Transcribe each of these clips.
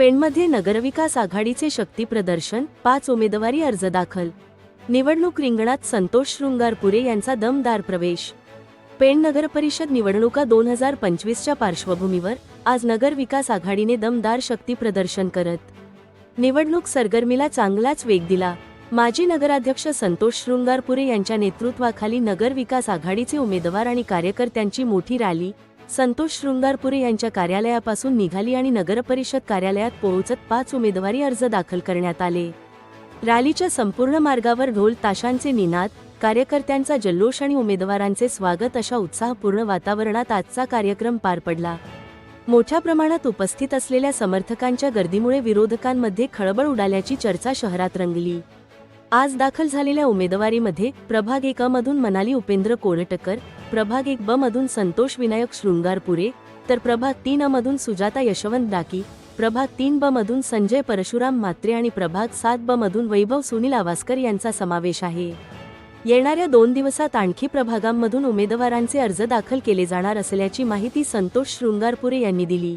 पेणमध्ये नगरविकास आघाडीचे शक्ती प्रदर्शन पाच उमेदवारी अर्ज दाखल. निवडणूक रिंगणात संतोष शृंगारपुरे यांचा दमदार प्रवेश. पेण नगर परिषद निवडणुका दोन हजार पंचवीसच्या पार्श्वभूमीवर आज नगर विकास आघाडीने दमदार शक्ती प्रदर्शन करत. निवडणूक सरगर्मीला चांगलाच वेग दिला. माजी नगराध्यक्ष संतोष शृंगारपुरे यांच्या नेतृत्वाखाली नगर विकास आघाडीचे उमेदवार आणि कार्यकर्त्यांची मोठी रॅली संतोष शृंगारपुरे यांच्या कार्यालयापासून निघाली आणि नगरपरिषद कार्यालयात पोहोचत पाच उमेदवारी अर्ज दाखल करण्यात आले. रॅलीच्या संपूर्ण मार्गावर ढोल ताशांचे निनाद कार्यकर्त्यांचा जल्लोष आणि उमेदवारांचे स्वागत अशा उत्साहपूर्ण वातावरणात आजचा कार्यक्रम पार पडला. मोठ्या प्रमाणात उपस्थित असलेल्या समर्थकांच्या गर्दीमुळे विरोधकांमध्ये खळबळ उडाल्याची चर्चा शहरात रंगली. आज दाखल झालेल्या उमेदवारीमध्ये प्रभाग एकामधून मनाली उपेंद्र कोरटकर प्रभाग एक ब मधून संतोष विनायक शृंगारपुरे तर प्रभाग तीन अमधून मधून सुजाता यशवंत डाकी प्रभाग तीन ब मधून संजय परशुराम मात्रे आणि प्रभाग सात ब मधून वैभव सुनील आवासकर यांचा समावेश आहे. येणाऱ्या दोन दिवसात आणखी प्रभागांमधून उमेदवारांचे अर्ज दाखल केले जाणार असल्याची माहिती संतोष शृंगारपुरे यांनी दिली.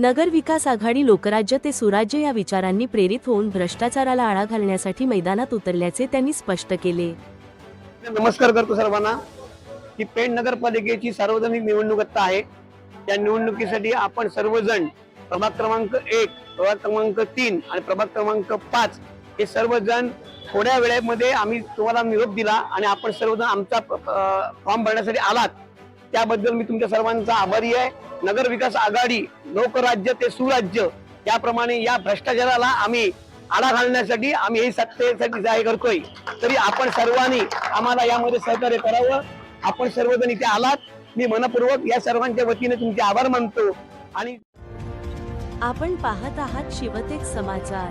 नगर विकास आघाडी लोकराज्य ते सुराज्य या विचारांनी प्रेरित होऊन भ्रष्टाचाराला आळा घालण्यासाठी मैदानात उतरल्याचे त्यांनी स्पष्ट केले. नमस्कार करतो सर्वांना. ही पेण नगरपालिकेची सार्वजनिक निवडणूक आता आहे. त्या निवडणुकीसाठी आपण सर्वजण प्रभाग क्रमांक एक प्रभाग क्रमांक तीन आणि प्रभाग क्रमांक पाच हे सर्वजण थोड्या वेळेमध्ये आम्ही तुम्हाला निरोप दिला आणि आपण सर्वजण आमचा फॉर्म भरण्यासाठी आलात. त्याबद्दल मी तुमच्या सर्वांचा आभारी आहे. नगर विकास आघाडी लोकराज्य ते सुराज्य याप्रमाणे या भ्रष्टाचाराला आम्ही आळा घालण्यासाठी आम्ही हे सत्तेसाठी जाहीर करतोय. तरी आपण सर्वांनी आम्हाला यामध्ये सहकार्य करावं. आपण सर्वजण इथे आलात. मी मनपूर्वक या सर्वांच्या वतीने तुमचे आभार मानतो. आणि आपण पाहत आहात शिवतेक समाचार.